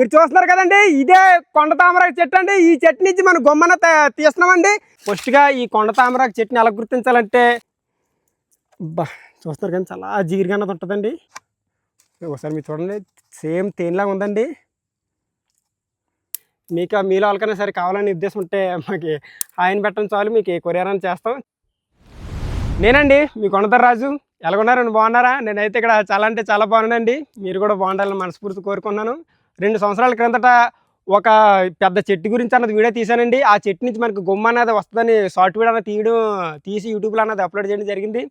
మీరు చూస్తున్నారు కదండి ఇదే కొండ తామరాకు చెట్టు అండి. ఈ చెట్టు నుంచి మనం గొమ్మన త- తీస్తున్నామండి. ఫస్ట్గా ఈ కొండ తామరాకు చెట్టుని ఎలా గుర్తించాలంటే బా చూస్తారు కానీ చాలా జిగిరిగా అన్నది ఉంటుందండి. ఒకసారి మీరు చూడండి సేమ్ తేనెలాగా ఉందండి. మీకు ఆ మీలో వాళ్ళకైనా సరే కావాలని ఉద్దేశం ఉంటే మాకు ఆయన పెట్టడం చాలు మీకు కొరియర్ అని చేస్తాం. నేనండి మీ కొండదర్ రాజు. ఎలాగున్నారండి బాగున్నారా? నేనైతే ఇక్కడ చాలా అంటే చాలా బాగున్నానండి. మీరు కూడా బాగుండాలని మనస్ఫూర్తి కోరుకున్నాను రెండు సంవత్సరాల క్రిందట ఒక పెద్ద చెట్టు గురించి అన్నది వీడియో తీశానండి. ఆ చెట్టు నుంచి మనకు గుమ్మ అనేది వస్తుందని సాఫ్ట్వేర్ అనేది తీయడం తీసి యూట్యూబ్లో అన్నది అప్లోడ్ చేయడం జరిగింది.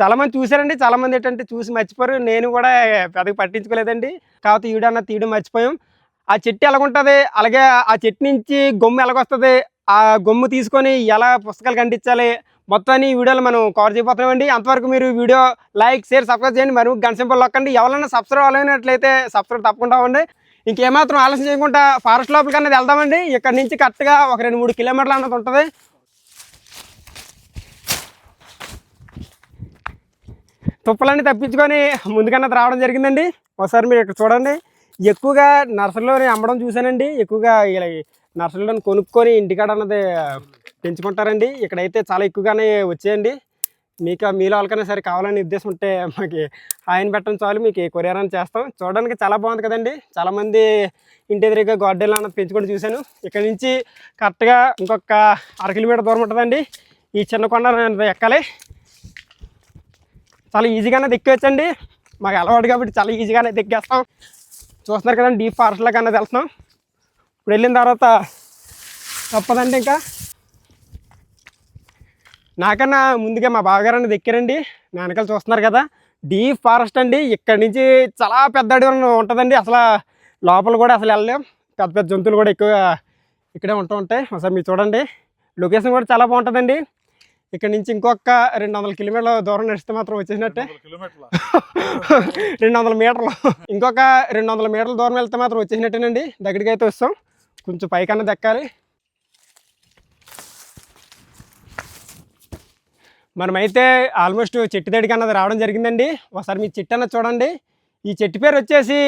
చాలామంది చూశారండి. చాలామంది ఏంటంటే చూసి మర్చిపోరు. నేను కూడా పెద్దగా పట్టించుకోలేదండి. కాకపోతే ఈ వీడియో అన్నది తీయడం మర్చిపోయాం. ఆ చెట్టు ఎలాగుంటుంది? అలాగే ఆ చెట్టు నుంచి గొమ్ము ఎలాగొస్తుంది? ఆ గొమ్ము తీసుకొని ఎలా పుస్తకాలు కంటించాలి మొత్తాన్ని ఈ వీడియోలు మనం కవర్ చేయబోతున్నామండి. అంతవరకు మీరు వీడియో లైక్ షేర్ సబ్స్క్రైబ్ చేయండి. మరియు గంట సింపుల్ నొక్కండి. ఎవరైనా సబ్స్క్రైబ్ అవ్వలేనట్లయితే సబ్స్క్రైబ్ తప్పకుండా అవ్వండి. ఇంకేమాత్రం ఆలస్యం చేయకుండా ఫారెస్ట్ లోపలికి అనేది వెళ్దామండి. ఇక్కడ నుంచి కరెక్ట్గా ఒక రెండు మూడు కిలోమీటర్లు అన్నది ఉంటుంది. తుప్పలన్నీ తప్పించుకొని ముందుకన్నది రావడం జరిగిందండి. ఒకసారి మీరు ఇక్కడ చూడండి. ఎక్కువగా నర్సరీలోనే అమ్మడం చూశానండి. ఎక్కువగా ఇలా నర్సరీలో కొనుక్కొని ఇంటికాడ అన్నది పెంచుకుంటారండి. ఇక్కడైతే చాలా ఎక్కువగానే వచ్చాయండి. మీకు మీలో వాళ్ళకైనా సరే కావాలని ఉద్దేశం ఉంటే మాకు ఆయన పెట్టడం చాలు మీకు కొరియర్ అని చేస్తాం. చూడడానికి చాలా బాగుంది కదండి. చాలామంది ఇంటి ఎదురుగా గార్డెన్ అన్నది పెంచుకొని చూశాను. ఇక్కడ నుంచి కరెక్ట్గా ఇంకొక అర కిలోమీటర్ దూరం ఉంటుందండి. ఈ చిన్న కొండ నేను ఎక్కాలి. చాలా ఈజీగానే ఎక్కేవచ్చండి మాకు అలవాటు కాబట్టి చాలా ఈజీగానే దిక్కేస్తాం. చూస్తున్నారు కదండి డీప్ ఫారెస్ట్లోకి అన్నది వెళ్తున్నాం. ఇప్పుడు వెళ్ళిన తర్వాత తప్పదండి ఇంకా. నాకన్నా ముందుగా మా బావగారు అనేది ఎక్కారండి నా వెనకాల చూస్తున్నారు కదా. డీప్ ఫారెస్ట్ అండి. ఇక్కడి నుంచి చాలా పెద్ద అడవి ఉంటుందండి. అసలు లోపల కూడా అసలు వెళ్ళలేం. పెద్ద పెద్ద జంతువులు కూడా ఎక్కువగా ఇక్కడే ఉంటూ ఉంటాయి. ఒకసారి మీరు చూడండి. లొకేషన్ కూడా చాలా బాగుంటుందండి. ఇక్కడ నుంచి ఇంకొక రెండు వందల కిలోమీటర్ల దూరం నడిస్తే మాత్రం వచ్చేసినట్టే. రెండు వందల మీటర్లు. ఇంకొక రెండు వందల మీటర్ల దూరం వెళ్తే మాత్రం వచ్చేసినట్టేనండి. దగ్గరికి అయితే వస్తాం. కొంచెం పైకన్నా దక్కాలి. మనమైతే ఆల్మోస్ట్ చెట్టు దగ్గరికి అన్నది రావడం జరిగిందండి. ఒకసారి మీ చెట్టు అన్నది చూడండి. ఈ చెట్టు పేరు వచ్చేసి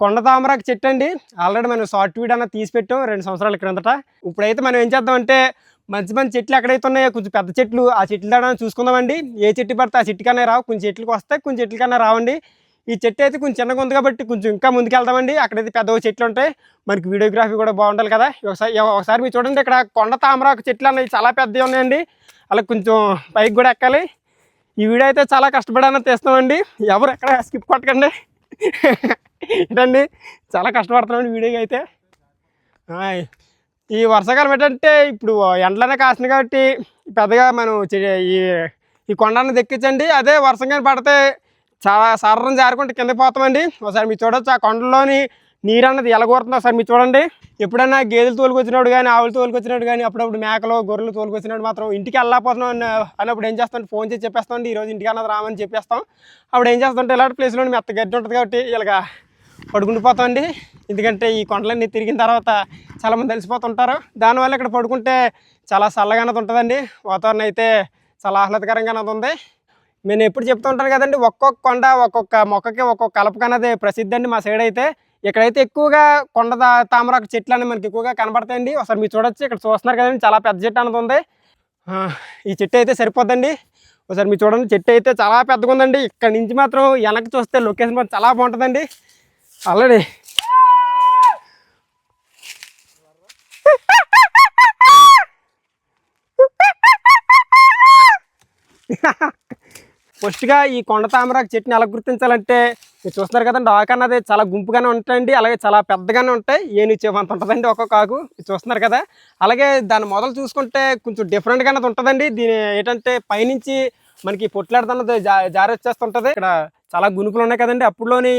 కొండ తామరాకు చెట్టు అండి. ఆల్రెడీ మనం షార్ట్ వీడియో అన్నది తీసి పెట్టాం రెండు సంవత్సరాల క్రిందట. ఇప్పుడైతే మనం ఏం చేద్దామంటే మంచి మంచి చెట్లు ఎక్కడైతే ఉన్నాయో కొంచెం పెద్ద చెట్లు ఆ చెట్లు దాడని చూసుకుందామండి. ఏ చెట్టు పడితే ఆ చెట్టు కన్నా రావు కొంచెం చెట్లకు వస్తాయి కొంచెం చెట్లు కన్నా రావండి. ఈ చెట్టు అయితే కొంచెం చిన్నగా ఉంది కాబట్టి కొంచెం ఇంకా ముందుకు వెళ్దామండి అక్కడైతే పెద్ద చెట్లు ఉంటాయి. మనకి వీడియోగ్రఫీ కూడా బాగుండాలి కదా. ఒకసారి ఒకసారి మీరు చూడండి ఇక్కడ కొండ తామరాకు చెట్లు అనేవి చాలా పెద్దవి ఉన్నాయండి. అలా కొంచెం పైకి కూడా ఎక్కాలి. ఈ వీడియో అయితే చాలా కష్టపడాలని తీస్తామండి ఎవరు ఎక్కడ స్కిప్ కొట్టకండి. ఏంటండి? చాలా కష్టపడుతున్నామండి వీడియోకి అయితే. ఆయ్. ఈ వర్షాకాలం ఏంటంటే ఇప్పుడు ఎండలనే కాస్తుంది కాబట్టి పెద్దగా మనం ఈ ఈ కొండను దెక్కించండి. అదే వర్షం కానీ పడితే చాలా సర్రం జారుకుంటే కింద పోతామండి. ఒకసారి మీరు చూడొచ్చు ఆ కొండలోని నీరు అన్నది ఎలగోరుతుందో సార్ మీరు చూడండి. ఎప్పుడైనా గేదెలు తోలుకొచ్చినప్పుడు కానీ ఆవులు తోలుకొచ్చినప్పుడు కానీ అప్పుడప్పుడు మేకలు గొర్రెలు తోలుకొచ్చినప్పుడు మాత్రం ఇంటికి వెళ్ళకపోతున్నాం అన్నప్పుడు ఏం చేస్తాం? ఫోన్ చేసి చెప్పేస్తాం. ఈ రోజు ఇంటికి అన్నది రామని చెప్పేస్తాం. అప్పుడు ఏం చేస్తుంటే ఇలాంటి ప్లేస్లో మెత్త గడ్డి ఉంటుంది కాబట్టి ఇలాగా పడుకుండిపోతామండి. ఎందుకంటే ఈ కొండలన్నీ తిరిగిన తర్వాత చాలామంది తెలిసిపోతుంటారు దానివల్ల ఇక్కడ పడుకుంటే చాలా చల్లగా అన్నది ఉంటుందండి. వాతావరణం అయితే చాలా ఆహ్లాదకరంగా అన్నది ఉంది. నేను ఎప్పుడు చెప్తూ ఉంటాను కదండి ఒక్కొక్క కొండ ఒక్కొక్క మొక్కకి ఒక్కొక్క కలపక అనేది ప్రసిద్ధి అండి మా సైడ్ అయితే. ఇక్కడైతే ఎక్కువగా కొండ తామరాకు చెట్లు అనేవి మనకి ఎక్కువగా కనబడతాయండి. ఒకసారి మీరు చూడొచ్చు. ఇక్కడ చూస్తున్నారు కదండి చాలా పెద్ద చెట్టు అనేది ఉంది. ఈ చెట్టు అయితే సరిపోద్దండి. ఒకసారి మీరు చూడండి చెట్టు అయితే చాలా పెద్దగా ఉందండి. ఇక్కడ నుంచి మాత్రం వెనక్కి చూస్తే లొకేషన్ మాత్రం చాలా బాగుంటుందండి. ఆల్రెడీ. ఫస్ట్గా ఈ కొండ తామరాకు చెట్టుని ఎలా గుర్తించాలంటే మీరు చూస్తున్నారు కదండి ఆకు అన్నది చాలా గుంపుగానే ఉంటాయండి అలాగే చాలా పెద్దగానే ఉంటాయి. ఏను అంత ఉంటుందండి ఒక్కొక్క ఆకు చూస్తున్నారు కదా. అలాగే దాని మొదలు చూసుకుంటే కొంచెం డిఫరెంట్గా అన్నది ఉంటుందండి. దీని ఏంటంటే పైనుంచి మనకి పొట్లాడుతున్నది జా జారొచ్చేస్తుంటుంది ఇక్కడ చాలా గునుపులు ఉన్నాయి కదండి. అప్పుడులోని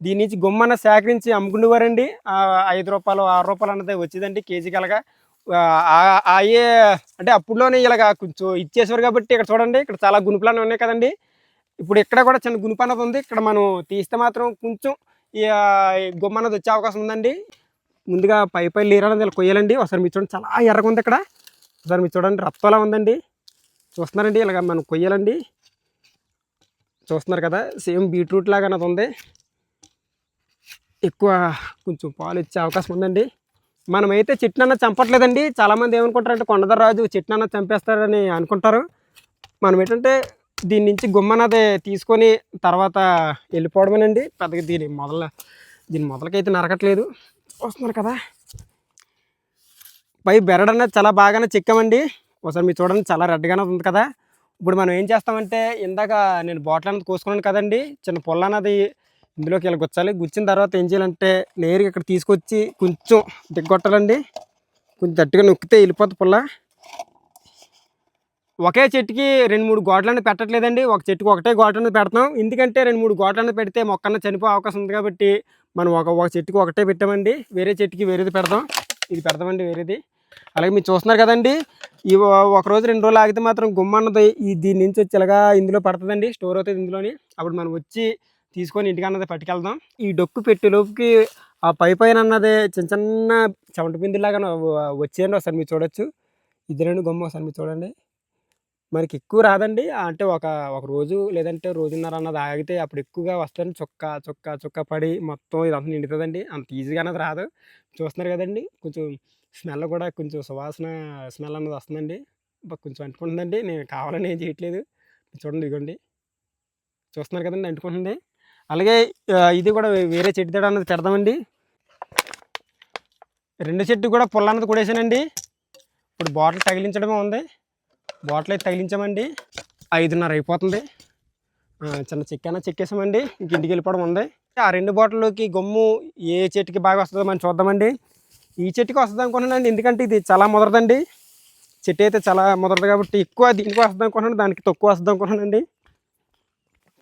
దీని నుంచి గుమ్మన్న సేకరించి అమ్ముకునేవారండి. ఐదు రూపాయలు ఆరు రూపాయలు అన్నది వచ్చేదండి కేజీ కలగా. అయ్యే అంటే అప్పుడులోనే ఇలాగ కొంచెం ఇచ్చేసేవారు కాబట్టి ఇక్కడ చూడండి ఇక్కడ చాలా గునుపులు ఉన్నాయి కదండి. ఇప్పుడు ఇక్కడ కూడా చిన్న గునుపు అన్నది ఉంది. ఇక్కడ మనం తీస్తే మాత్రం కొంచెం గుమ్మ అన్నది వచ్చే అవకాశం ఉందండి. ముందుగా పై పై నీరు అనేది ఇలా కొయ్యాలండి. ఒకసారి మీరు చూడండి చాలా ఎర్రగా ఉంది ఇక్కడ. ఒకసారి మీరు చూడండి రక్తంలా ఉందండి. చూస్తున్నారండి ఇలాగ మనం కొయ్యాలండి. చూస్తున్నారు కదా సేమ్ బీట్రూట్ లాగా అన్నది ఉంది. ఎక్కువ కొంచెం పాలు ఇచ్చే అవకాశం ఉందండి. మనమైతే చెట్టునన్న చంపట్లేదండి. చాలామంది ఏమనుకుంటారంటే కొండదరాజు చెట్టునన్న చంపేస్తారని అనుకుంటారు. మనం ఏంటంటే దీని నుంచి గుమ్మనది తీసుకొని తర్వాత వెళ్ళిపోవడమేనండి. పెద్దగా దీని మొదల దీని మొదలకైతే నరకట్లేదు. వస్తున్నారు కదా. పై బెరడు అనేది చాలా బాగానే చిక్కామండి. ఒకసారి మీరు చూడండి చాలా రెడ్గానే ఉంది కదా. ఇప్పుడు మనం ఏం చేస్తామంటే ఇందాక నేను బాటిల్ అనేది కోసుకున్నాను కదండి. చిన్న పొల్ల అన్నది ఇందులోకి ఇలా గుచ్చాలి. గుచ్చిన తర్వాత ఏం చేయాలంటే నేరుగా ఇక్కడ తీసుకొచ్చి కొంచెం దిగ్గొట్టాలండి. కొంచెం గట్టిగా నొక్కితే వెళ్ళిపోతుంది పుల్ల. ఒకే చెట్టుకి రెండు మూడు గోడలను పెట్టట్లేదండి. ఒక చెట్టుకి ఒకటే గోడలను పెడతాం ఎందుకంటే రెండు మూడు గోడలను పెడితే మొక్కన చనిపోయే అవకాశం ఉంది కాబట్టి మనం ఒక ఒక చెట్టుకి ఒకటే పెట్టామండి. వేరే చెట్టుకి వేరేది పెడదాం. ఇది పెడదామండి వేరేది. అలాగే మీరు చూస్తున్నారు కదండి ఈ ఒకరోజు రోజు రెండు రోజులు ఆగితే మాత్రం గుమ్మన్నది ఈ దీని నుంచి వచ్చి ఇలాగా ఇందులో పడుతుందండి. స్టోర్ అవుతుంది ఇందులోని. అప్పుడు మనం వచ్చి తీసుకొని ఇంటికి అన్నది పట్టుకెళ్దాం. ఈ డొక్కు పెట్టేలోపుకి ఆ పై పైన అన్నది చిన్న చిన్న చెమట బిందులాగా వచ్చేయండి ఒకసారి మీరు చూడొచ్చు. ఇది రెండు గుమ్మ ఒకసారి మీరు చూడండి. మనకి ఎక్కువ రాదండి. అంటే ఒక ఒక రోజు లేదంటే రోజున్నర అన్నది ఆగితే అప్పుడు ఎక్కువగా వస్తుంది చుక్క చుక్క చుక్క పడి మొత్తం ఇదంతా నిండుతుందండి. అంత ఈజీగా అన్నది రాదు. చూస్తున్నారు కదండి. కొంచెం స్మెల్ కూడా కొంచెం సువాసన స్మెల్ అన్నది వస్తుందండి. కొంచెం అంటుకుంటుందండి. నేను కావాలని ఏం చేయట్లేదు. చూడండి ఇదిగోండి. చూస్తున్నారు కదండి అంటుకుంటుంది. అలాగే ఇది కూడా వేరే చెట్టు తేడా అన్నది పెడదామండి. రెండు చెట్టు కూడా పుల్ల అన్నది కూడా వేసానండి ఇప్పుడు బాటిల్ తగిలించడమే ఉంది. బాటిల్ అయితే తగిలించామండి. ఐదున్నర అయిపోతుంది. చిన్న చెక్కన చెక్కేసామండి. ఇంక ఇంటికి వెళ్ళిపోవడం ఉంది. ఆ రెండు బాటిల్లోకి గమ్ము ఏ చెట్టుకి బాగా వస్తుందో మనం చూద్దామండి. ఈ చెట్టుకి వస్తుంది అనుకుంటున్నానండి ఎందుకంటే ఇది చాలా ముదరదండి. చెట్టు అయితే చాలా ముదరదు కాబట్టి ఎక్కువ దీనికి వస్తుంది అనుకుంటున్నాను దానికి తక్కువ వస్తుంది అనుకుంటున్నానండి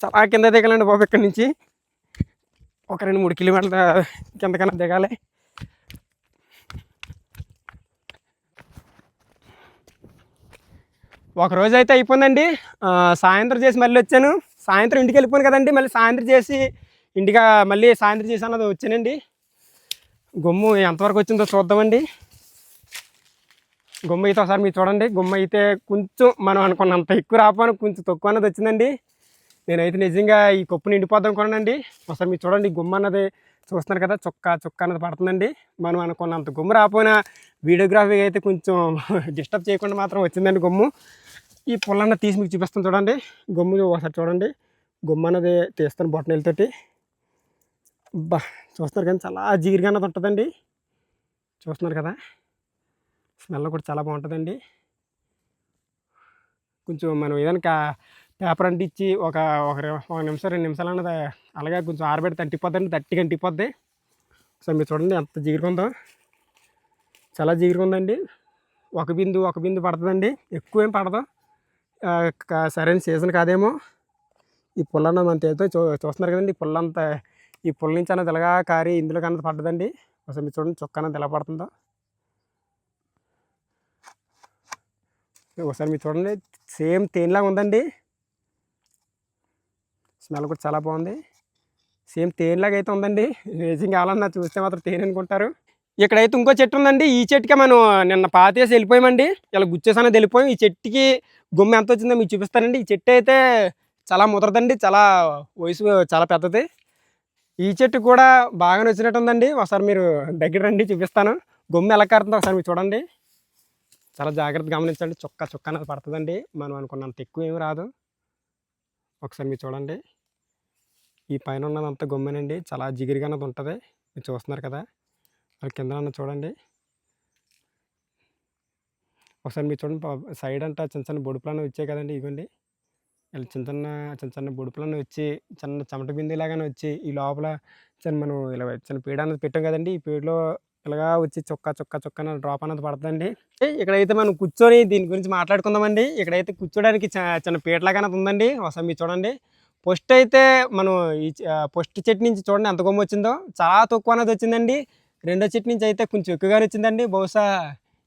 చాలా కింద దిగాలండి బాబు ఇక్కడి నుంచి. ఒక రెండు మూడు కిలోమీటర్ల కిందకన్నా దిగాలి. ఒక రోజు అయితే అయిపోయిందండి. సాయంత్రం చేసి మళ్ళీ వచ్చాను. సాయంత్రం ఇంటికి వెళ్ళిపోయాను కదండి. మళ్ళీ సాయంత్రం చేసి ఇంటిగా మళ్ళీ సాయంత్రం చేసి అన్నది వచ్చానండి. గొమ్ము ఎంతవరకు వచ్చిందో చూద్దామండి. గుమ్మ అయితే ఒకసారి మీరు చూడండి. గుమ్మ అయితే కొంచెం మనం అనుకున్నంత ఎక్కువ రాపాను కొంచెం తక్కువ అన్నది వచ్చిందండి. నేనైతే నిజంగా ఈ కప్పు నిండిపోద్దాం అనుకున్నానండి. ఒకసారి మీరు చూడండి ఈ గుమ్మ అన్నది చూస్తున్నారు కదా చుక్క చుక్క అన్నది పడుతుందండి. మనం అనుకున్నంత గుమ్ము రాపోయినా వీడియోగ్రఫీ అయితే కొంచెం డిస్టర్బ్ చేయకుండా మాత్రం వచ్చిందండి గుమ్ము. ఈ పుల్లన్న తీసి మీకు చూపిస్తాను చూడండి. గుమ్ము ఒకసారి చూడండి. గుమ్మ అనేది తీస్తాను బొట్టనీళ్ళతోటి బా చూస్తున్నారు కానీ చాలా జిగిరిగా అన్నది ఉంటుందండి. చూస్తున్నారు కదా స్మెల్ కూడా చాలా బాగుంటుందండి. కొంచెం మనం ఏదైనా కా- పేపర్ అంటించి ఒక ఒక ఒక నిమిషం రెండు నిమిషాలు అన్నది అలాగే కొంచెం ఆరబెడితే అంటిపోద్దండి తట్టిగా అంటిపోద్ది. సో మీరు చూడండి ఎంత జిగురుకుందో ఉందో. చాలా జిగురుకుందండి ఒక బిందు ఒక బిందు పడుతుందండి. ఎక్కువ ఏం పడదు. సరైన సీజన్ కాదేమో. ఈ పుల్లన్న మన తేలితో చూ చూస్తున్నారు కదండి ఈ పుల్లంతా ఈ పుల్ల నుంచి అన్నది ఇలాగా కారి ఇందులో కన్నది పడ్డదండి. ఒకసారి మీరు చూడండి చొక్క అన్నది ఎలా పడుతుందో. ఒకసారి మీరు చూడండి సేమ్ తేనెలాగా ఉందండి. స్మెల్ కూడా చాలా బాగుంది. సేమ్ తేనెలాగా అయితే ఉందండి. నిజంగా కావాలన్నా చూస్తే మాత్రం తేనె అనుకుంటారు. ఇక్కడైతే ఇంకో చెట్టు ఉందండి. ఈ చెట్టుకే మనం నిన్న పాతేసి వెళ్ళిపోయామండి. ఇలా గుచ్చేసానే వెళ్ళిపోయాం ఈ చెట్టుకి గుమ్మ ఎంత వచ్చిందో మీకు చూపిస్తానండి. ఈ చెట్టు అయితే చాలా ముదరదండి. చాలా వయసు చాలా పెద్దది. ఈ చెట్టు కూడా బాగా నచ్చినట్టు ఉందండి. ఒకసారి మీరు దగ్గర రండి చూపిస్తాను. గుమ్మ ఎలా కారుతుందో ఒకసారి మీరు చూడండి. చాలా జాగ్రత్తగా గమనించండి. చుక్క చుక్క అనేది పడుతుందండి. మనం అనుకున్నంత ఎక్కువ ఏమి రాదు. ఒకసారి మీరు చూడండి. ఈ పైన ఉన్నదంతా గమ్మెనండి. చాలా జిగిరిగా ఉంటుంది. మీరు చూస్తున్నారు కదా. అది కింద చూడండి. ఒకసారి మీరు చూడండి సైడ్ అంతా చిన్న చిన్న బొడుపులను వచ్చాయి కదండి ఇగోండి. ఇలా చిన్న చిన్న చిన్న చిన్న బొడుపులను వచ్చి చిన్న చెమట బిందులాగానే వచ్చి ఈ లోపల చిన్న మనం ఇలా చిన్న పీడ అనేది పెట్టాం కదండి. ఈ పీడలో ఇలాగా వచ్చి చొక్కా చొక్క చొక్క డ్రాప్ అనేది పడుతుందండి. ఇక్కడైతే మనం కూర్చొని దీని గురించి మాట్లాడుకుందామండి. ఇక్కడైతే కూర్చోడానికి చిన్న పీటలాగానే అనేది ఉందండి. ఒకసారి మీరు చూడండి. ఫస్ట్ అయితే మనం ఈ ఫస్ట్ చెట్టు నుంచి చూడండి ఎంత కొమ్మ వచ్చిందో. చాలా తక్కువ అనేది వచ్చిందండి. రెండో చెట్టు నుంచి అయితే కొంచెం ఎక్కువగానే వచ్చిందండి. బహుశా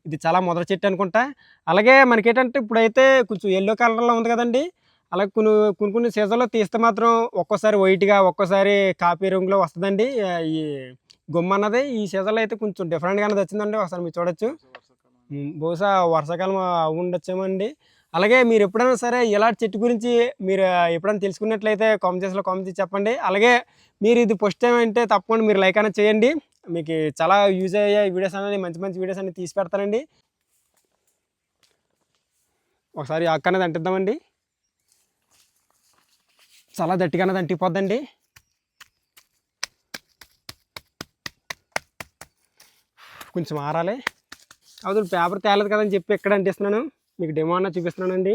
ఇది చాలా మొదటి చెట్టు అనుకుంటా. అలాగే మనకేంటంటే ఇప్పుడైతే కొంచెం ఎల్లో కలర్లో ఉంది కదండి. అలాగే కొన్ని కొన్ని కొన్ని సీజన్లో తీస్తే మాత్రం ఒక్కోసారి వైట్గా ఒక్కోసారి కాపీ రంగులో వస్తుందండి. ఈ గుమ్మ అన్నది ఈ సీజన్లో అయితే కొంచెం డిఫరెంట్గా అనేది వచ్చిందండి. ఒకసారి మీరు చూడొచ్చు. బహుశా వర్షాకాలం ఉండొచ్చేమో అండి. అలాగే మీరు ఎప్పుడైనా సరే ఇలాంటి చెట్టు గురించి మీరు ఎప్పుడైనా తెలుసుకున్నట్లయితే కామెంట్ చేసిలో కామెంట్ చెప్పండి. అలాగే మీరు ఇది ఫస్ట్ టైం అంటే తప్పకుండా మీరు లైక్ అనేది చేయండి. మీకు చాలా యూజ్ అయ్యే వీడియోస్ అనేది మంచి మంచి వీడియోస్ అనేది తీసి పెడతానండి. ఒకసారి అక్క అనేది అంటిద్దామండి చాలా గట్టిగా అనేది అంటిపోద్దండి కొంచెం ఆరాలి. అవుతుంది పేపర్ తేలేదు కదని చెప్పి ఎక్కడ అంటిస్తున్నాను మీకు డెమో అన్న చూపిస్తున్నానండి.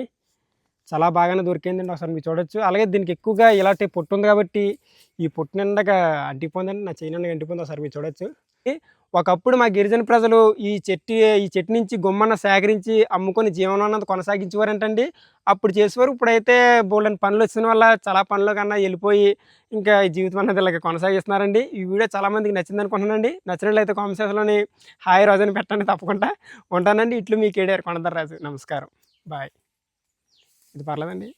చాలా బాగానే దొరికిందండి ఒకసారి మీరు చూడొచ్చు. అలాగే దీనికి ఎక్కువగా ఇలాంటి పొట్టు ఉంది కాబట్టి ఈ పొట్టు నిండగా అంటిపోయిందండి. నా చేయి నిండగా అంటిపోయింది. ఒకసారి మీరు చూడొచ్చు. ఒకప్పుడు మా గిరిజన ప్రజలు ఈ చెట్టు ఈ చెట్టు నుంచి గుమ్మన్న సేకరించి అమ్ముకొని జీవనం కొనసాగించేవారంటండి. అప్పుడు చేసేవారు. ఇప్పుడైతే బోల్డెన్ పనులు వచ్చిన వల్ల చాలా పనుల కన్నా వెళ్ళిపోయి ఇంకా జీవితం అన్నది ఇలాగ కొనసాగిస్తున్నారండి. ఈ వీడియో చాలామందికి నచ్చింది అనుకుంటున్నానండి. నచ్చినట్లయితే కామెంట్ సెక్షన్లోని హాయ్ రాజు అని పెట్టండి తప్పకుండా. ఉంటానండి. ఇట్లు మీ కేడిఆర్ కొండదర్ రాజు. నమస్కారం. బాయ్. ఇది పర్లేదండి.